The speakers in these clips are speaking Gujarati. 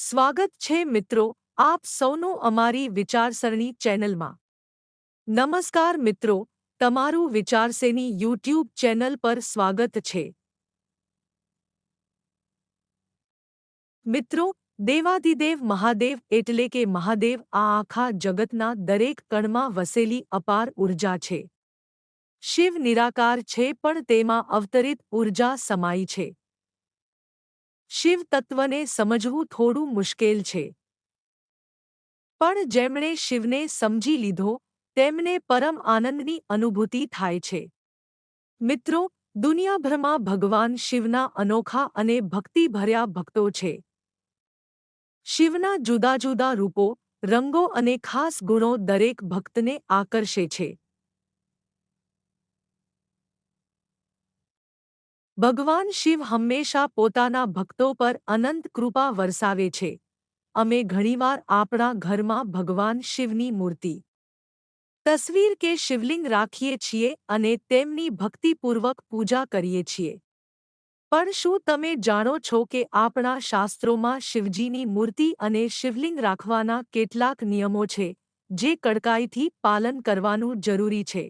સ્વાગત છે મિત્રો આપ સૌનું અમારી વિચારસરણી ચેનલમાં. નમસ્કાર મિત્રો, તમારું વિચારસેની યુટ્યુબ ચેનલ પર સ્વાગત છે. મિત્રો, દેવાદિદેવ મહાદેવ એટલે કે મહાદેવ આ આખા જગતના દરેક કણમાં વસેલી અપાર ઊર્જા છે. શિવ નિરાકાર છે પણ તેમાં અવતરિત ઊર્જા સમાઈ છે. શિવ તત્વને સમજવું થોડું મુશ્કેલ છે. પણ જેમણે શિવને સમજી લીધો, તેમને પરમ આનંદની અનુભૂતિ થાય છે. મિત્રો, દુનિયાભરમાં ભગવાન શિવના અનોખા અને ભક્તિભર્યા ભક્તો છે. શિવના જુદા જુદા રૂપો, રંગો અને ખાસ ગુણો દરેક ભક્તને આકર્ષે છે. ભગવાન શિવ હંમેશા પોતાના ભક્તો પર અનંત કૃપા વરસાવે છે. અમે ઘણીવાર આપણા ઘરમાં ભગવાન શિવની મૂર્તિ, તસવીર કે શિવલિંગ રાખીએ છીએ અને તેમની ભક્તિપૂર્વક પૂજા કરીએ છીએ. પણ શું તમે જાણો છો કે આપણા શાસ્ત્રોમાં શિવજીની મૂર્તિ અને શિવલિંગ રાખવાના કેટલાક નિયમો છે, જે કડકાઈથી પાલન કરવાનું જરૂરી છે?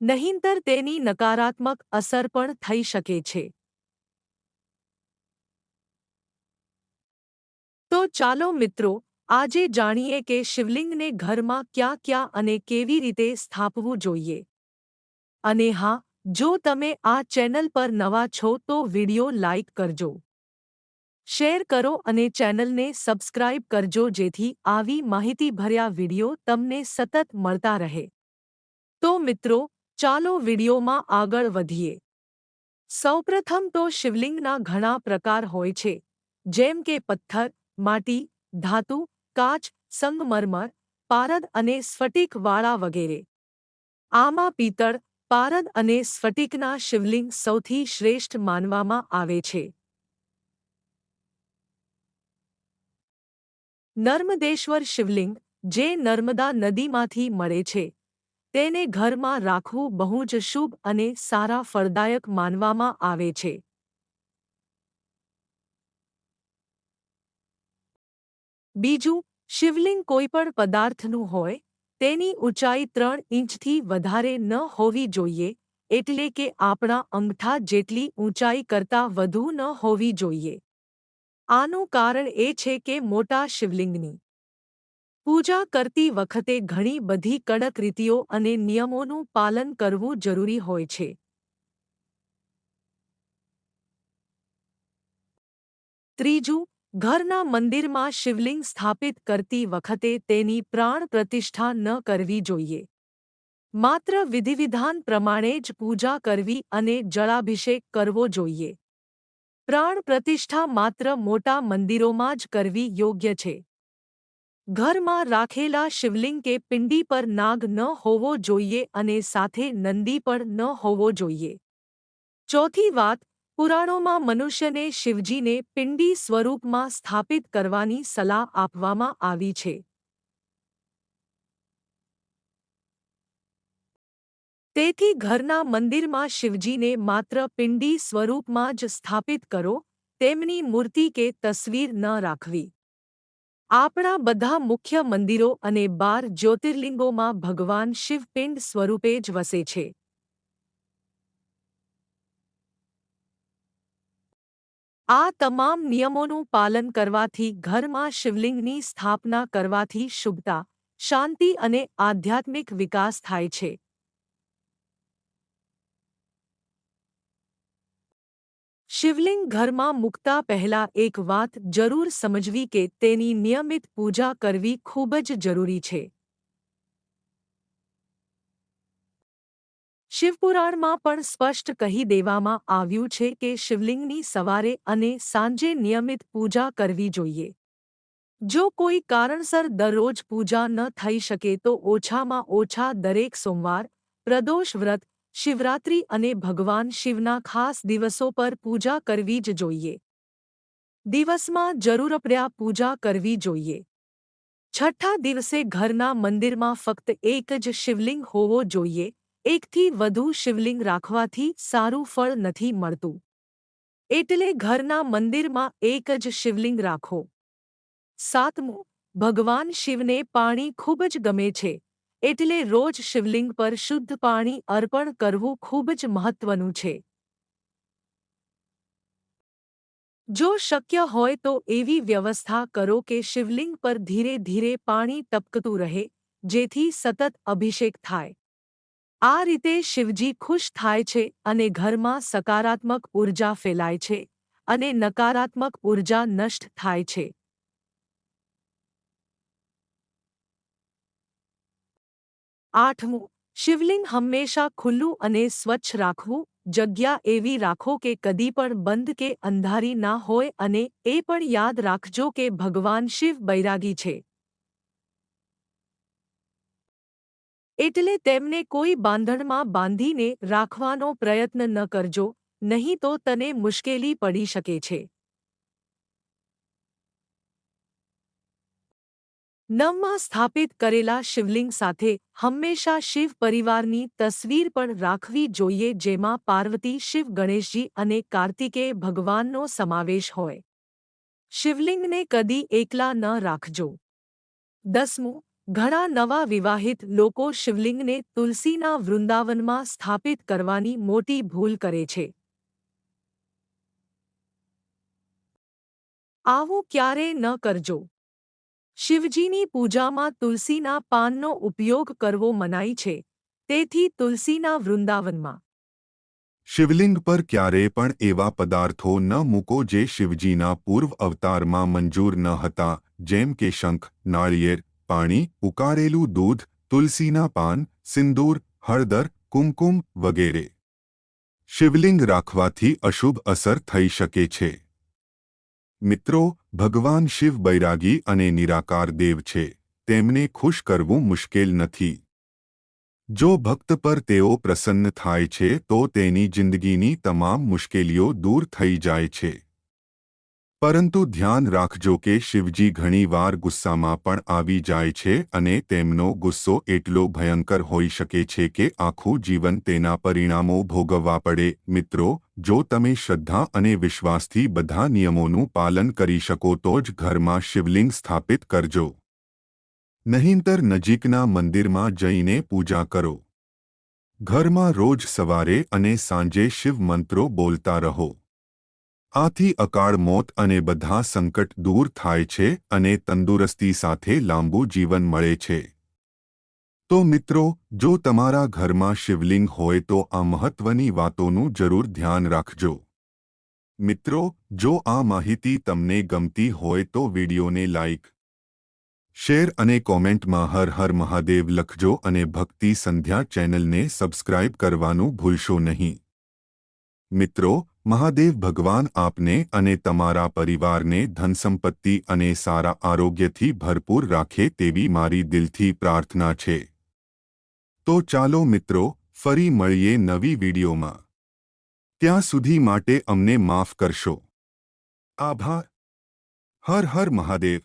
નહીંતર તેની નકારાત્મક અસર પણ થઈ શકે છે. તો ચાલો મિત્રો, આજે જાણીએ કે શિવલિંગને ઘરમાં ક્યાં ક્યાં અને કેવી રીતે સ્થાપવું જોઈએ. અને હા, જો તમે આ ચેનલ પર નવા છો તો વિડિયો લાઇક કરજો. શેર કરો અને ચેનલને સબસ્ક્રાઇબ કરજો જેથી આવી માહિતીભર્યા વિડિયો તમને સતત મળતા રહે. તો મિત્રો ચાલો વિડીયોમાં આગળ વધીએ. સૌપ્રથમ તો શિવલિંગના ઘણા પ્રકાર હોય છે, જેમ કે પથ્થર, માટી, ધાતુ, કાચ, સંગમરમર, પારદ અને સ્ફટિકવાળા વગેરે. આમાં પિત્તળ, પારદ અને સ્ફટિકના શિવલિંગ સૌથી શ્રેષ્ઠ માનવામાં આવે છે. નર્મદેશ્વર શિવલિંગ, જે નર્મદા નદીમાંથી મળે છે તેને ઘરમાં રાખવું બહુ જ શુભ અને સારા ફળદાયક માનવામાં આવે છે. બીજું, શિવલિંગ કોઈપણ પદાર્થનું હોય, તેની ઊંચાઈ ત્રણ ઇંચથી વધારે ન હોવી જોઈએ, એટલે કે આપણા અંગઠા જેટલી ઊંચાઈ કરતાં વધુ ન હોવી જોઈએ. આનું કારણ એ છે કે મોટા શિવલિંગની પૂજા કરતી વખતે ઘણી બધી કડક રીતિઓ અને નિયમોનું પાલન કરવું જરૂરી હોય છે. ત્રીજું, ઘરના મંદિરમાં શિવલિંગ સ્થાપિત કરતી વખતે તેની પ્રાણ પ્રતિષ્ઠા ન કરવી જોઈએ. માત્ર વિધિવિધાન પ્રમાણે જ પૂજા કરવી અને જળાભિષેક કરવો જોઈએ. પ્રાણ પ્રતિષ્ઠા માત્ર મોટા મંદિરોમાં જ કરવી યોગ્ય છે. ઘરમાં રાખેલા શિવલિંગ કે પિંડી પર નાગ ન હોવો જોઈએ અને સાથે નંદી પણ ન હોવો જોઈએ. ચોથી વાત, પુરાણોમાં મનુષ્યને શિવજીને પિંડી સ્વરૂપમાં સ્થાપિત કરવાની સલાહ આપવામાં આવી છે. તેથી ઘરના મંદિરમાં શિવજીને માત્ર પિંડી સ્વરૂપમાં જ સ્થાપિત કરો, તેમની મૂર્તિ કે તસવીર ન રાખવી. આપણા બધા મુખ્ય મંદિરો અને બાર જ્યોતિર્લિંગોમાં ભગવાન શિવપિંડ સ્વરૂપે જ વસે છે. આ તમામ નિયમોનું પાલન કરવાથી ઘરમાં શિવલિંગની સ્થાપના કરવાથી શુભતા, શાંતિ અને આધ્યાત્મિક વિકાસ થાય છે. શિવલિંગ ઘરમાં મૂકતા પહેલા એક વાત જરૂર સમજવી કે તેની નિયમિત પૂજા કરવી ખૂબ જ જરૂરી છે. શિવપુરાણમાં પણ સ્પષ્ટ કહી દેવામાં આવ્યું છે કે શિવલિંગની સવારે અને સાંજે નિયમિત પૂજા કરવી જોઈએ. જો કોઈ કારણસર દરરોજ પૂજા ન થઈ શકે તો ઓછામાં ઓછા દરેક સોમવાર પ્રદોષ વ્રત શિવરાત્રિ અને ભગવાન શિવના ખાસ દિવસો પર પૂજા કરવી જ જોઈએ. દિવસમાં જરૂર પડ્યા પૂજા કરવી જોઈએ. છઠ્ઠા દિવસે ઘરના મંદિરમાં ફક્ત એક જ શિવલિંગ હોવો જોઈએ, એકથી વધુ શિવલિંગ રાખવાથી સારું ફળ નથી મળતું. એટલે ઘરના મંદિરમાં એક જ શિવલિંગ રાખો. સાતમું, ભગવાન શિવને પાણી ખૂબ જ ગમે છે. એટલે રોજ શિવલિંગ પર શુદ્ધ પાણી અર્પણ કરવું ખૂબ જ મહત્વનું છે. જો શક્ય હોય તો એવી વ્યવસ્થા કરો કે શિવલિંગ પર ધીરે ધીરે પાણી ટપકતું રહે, જેથી સતત અભિષેક થાય. આ રીતે શિવજી ખુશ થાય છે અને ઘરમાં સકારાત્મક ઊર્જા ફેલાય છે અને નકારાત્મક ઊર્જા નષ્ટ થાય છે. આઠમું, શિવલિંગ હંમેશા ખુલ્લું અને સ્વચ્છ રાખવું, જગ્યા એવી રાખો કે કદી પણ બંધ કે અંધારી ના હોય અને એ પણ યાદ રાખજો કે ભગવાન શિવ બૈરાગી છે. એટલે તેમને કોઈ બાંધણમાં બાંધીને રાખવાનો પ્રયત્ન ન કરજો, નહીં તો તને મુશ્કેલી પડી શકે છે. નવમાં સ્થાપિત કરેલા શિવલિંગ સાથે હંમેશા શિવ પરિવારની તસવીર પણ રાખવી જોઈએ જેમાં પાર્વતી, શિવ ગણેશજી અને કાર્તિકેય ભગવાનનો સમાવેશ હોય. શિવલિંગને કદી એકલા ન રાખજો. દસમું, ઘણા નવા વિવાહિત લોકો શિવલિંગને તુલસીના વૃંદાવનમાં સ્થાપિત કરવાની મોટી ભૂલ કરે છે. આવું ક્યારે ન કરજો. શિવજીની પૂજામાં તુલસીના પાનનો ઉપયોગ કરવો મનાઈ છે, તેથી તુલસીના વૃંદાવનમાં. શિવલિંગ પર ક્યારેય પણ એવા પદાર્થો ન મૂકો જે શિવજીના પૂર્વ અવતારમાં મંજૂર ન હતા, જેમ કે શંખ, નાળિયેર, પાણી ઉકાળેલું દૂધ, તુલસીના પાન, સિંદૂર, હળદર, કુમકુમ વગેરે. શિવલિંગ રાખવાથી અશુભ અસર થઈ શકે છે. મિત્રો ભગવાન શિવ બૈરાગી અને નિરાકાર દેવ છે, તેમને ખુશ કરવું મુશ્કેલ નથી. જો ભક્ત પર તેઓ પ્રસન્ન થાય છે, તો તેની જિંદગીની તમામ મુશ્કેલીઓ દૂર થઈ જાય છે. પરંતુ ધ્યાન રાખજો કે શિવજી ઘણીવાર ગુસ્સામાં પણ આવી જાય છે અને તેમનો ગુસ્સો એટલો ભયંકર હોઈ શકે છે કે આખું જીવન તેના પરિણામો ભોગવવા પડે. મિત્રો, જો તમે શ્રદ્ધા અને વિશ્વાસથી બધા નિયમોનું પાલન કરી શકો તો જ ઘરમાં શિવલિંગ સ્થાપિત કરજો. નહીંતર નજીકના મંદિરમાં જઈને પૂજા કરો. ઘરમાં રોજ સવારે અને સાંજે શિવ મંત્રો બોલતા રહો. આથી અકાળ મોત અને બધા સંકટ દૂર થાય છે અને તંદુરસ્તી સાથે લાંબુ જીવન મળે છે. તો મિત્રો, જો તમારા ઘરમાં શિવલિંગ હોય તો આ મહત્વની વાતોનું જરૂર ધ્યાન રાખજો. મિત્રો, જો આ માહિતી તમને ગમતી હોય તો વિડીયોને લાઇક શેર અને કોમેન્ટમાં હર હર મહાદેવ લખજો અને ભક્તિ સંધ્યા ચેનલને સબસ્ક્રાઇબ કરવાનું ભૂલશો નહીં. મિત્રો મહાદેવ ભગવાન આપને અને તમારા પરિવારને ધનસંપત્તિ અને સારા આરોગ્યથી ભરપૂર રાખે તેવી મારી દિલથી પ્રાર્થના છે. તો ચાલો મિત્રો, ફરી મળીએ નવી વિડીયોમાં. ત્યાં સુધી માટે અમને માફ કરશો. આભાર. હર હર મહાદેવ.